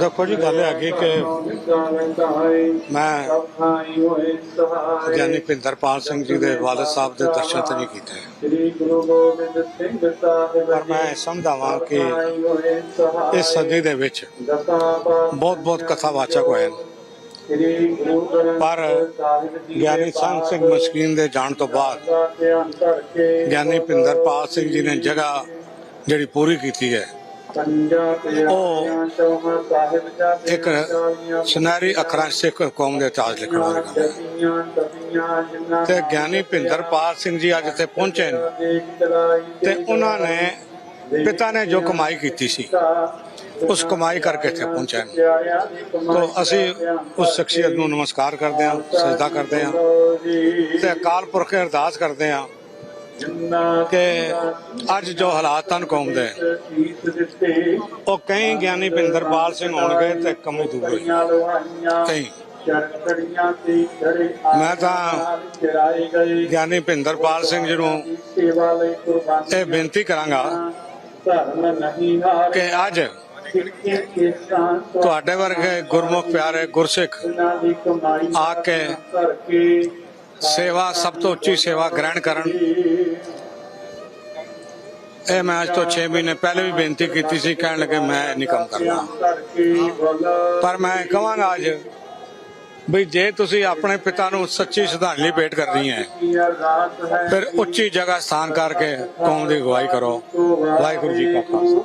ਦੇਖੋ ਜੀ, ਗੱਲ ਹੈਗੀ ਕਿ ਮੈਂ ਗਿਆਨੀ ਭਿੰਦਰਪਾਲ ਸਿੰਘ ਜੀ ਦੇ ਵਾਲਦ ਸਾਹਿਬ ਦੇ ਦਰਸ਼ਨ ਤੇ ਨਹੀਂ ਕੀਤੇ। ਪਰ ਮੈਂ ਸਮਝਾਵਾਂ ਕਿ ਇਸ ਸਦੀ ਦੇ ਵਿੱਚ ਬਹੁਤ ਬਹੁਤ ਕਥਾਵਾਚਕ ਹੋਏ ਨੇ। ਪਰ ਗਿਆਨੀ ਸੰਤ ਸਿੰਘ ਮਸਕੀਨ ਦੇ ਜਾਣ ਤੋਂ ਬਾਅਦ ਗਿਆਨੀ ਭਿੰਦਰਪਾਲ ਸਿੰਘ ਜੀ ਨੇ ਜਗ੍ਹਾ ਜਿਹੜੀ ਪੂਰੀ ਕੀਤੀ ਹੈ ਉਹ ਇੱਕ ਸੁਨਹਿਰੀ ਅੱਖਰਾਂ ਸਿੱਖ ਕੌਮ ਦੇ ਇਤਿਹਾਸ ਲਿਖਣ ਵਾਲੇ ਤੇ ਗਿਆਨੀ ਭਿੰਦਰਪਾਲ ਸਿੰਘ ਜੀ ਅੱਜ ਇੱਥੇ ਪਹੁੰਚੇ ਨੇ। ਤੇ ਉਹਨਾਂ ਨੇ ਪਿਤਾ ਨੇ ਜੋ ਕਮਾਈ ਕੀਤੀ ਸੀ ਉਸ ਕਮਾਈ ਕਰਕੇ ਇੱਥੇ ਪਹੁੰਚੇ ਤੋ ਅਸੀਂ ਉਸ ਸ਼ਖਸੀਅਤ ਨੂੰ ਨਮਸਕਾਰ ਕਰਦੇ ਹਾਂ ਸਜਦਾ ਕਰਦੇ ਹਾਂ। ਤੇ ਅਕਾਲ ਪੁਰਖ ਅਰਦਾਸ ਕਰਦੇ ਹਾਂ। ਕਿ ਅੱਜ ਜੋ ਹਾਲਾਤ ਹਨ ਕੌਮ ਦੇ, ਉਹ ਕਈ ਗਿਆਨੀ ਭਿੰਦਰਪਾਲ ਸਿੰਘ ਹੋਣਗੇ ਤੇ ਕਮੀ ਦੂਰ ਕਈ। ਮੈਂ ਤਾਂ ਗਿਆਨੀ ਭਿੰਦਰਪਾਲ ਸਿੰਘ ਜੀ ਨੂੰ ਇਹ ਬੇਨਤੀ ਕਰਾਂਗਾ ਧਰਮ ਕਿ ਅੱਜ ਤੁਹਾਡੇ ਵਰਗੇ ਗੁਰਮੁਖ ਪਿਆਰੇ ਗੁਰਸਿੱਖ ਆ ਕੇ ਸੇਵਾ, ਸਭ ਤੋਂ ਉੱਚੀ ਸੇਵਾ ਗ੍ਰਹਿਣ ਕਰਨ। ਇਹ ਮੈਂ ਅੱਜ ਤੋਂ 6 ਮਹੀਨੇ ਪਹਿਲੇ ਵੀ ਬੇਨਤੀ ਕੀਤੀ ਸੀ, ਕਹਿਣ ਲੱਗੇ ਮੈਂ ਨਹੀਂ ਕੰਮ ਕਰਨਾ। ਪਰ ਮੈਂ ਕਹਾਂਗਾ ਅੱਜ ਵੀ ਜੇ ਤੁਸੀਂ ਆਪਣੇ ਪਿਤਾ ਨੂੰ ਸੱਚੀ ਸ਼ਰਧਾਂਜਲੀ ਭੇਟ ਕਰਨੀ ਹੈ, ਫਿਰ ਉੱਚੀ ਜਗ੍ਹਾ ਸਥਾਨ ਕਰਕੇ ਕੌਮ ਦੀ ਅਗਵਾਈ ਕਰੋ। ਵਾਹਿਗੁਰੂ ਜੀ ਕਾ ਖਾਲਸਾ।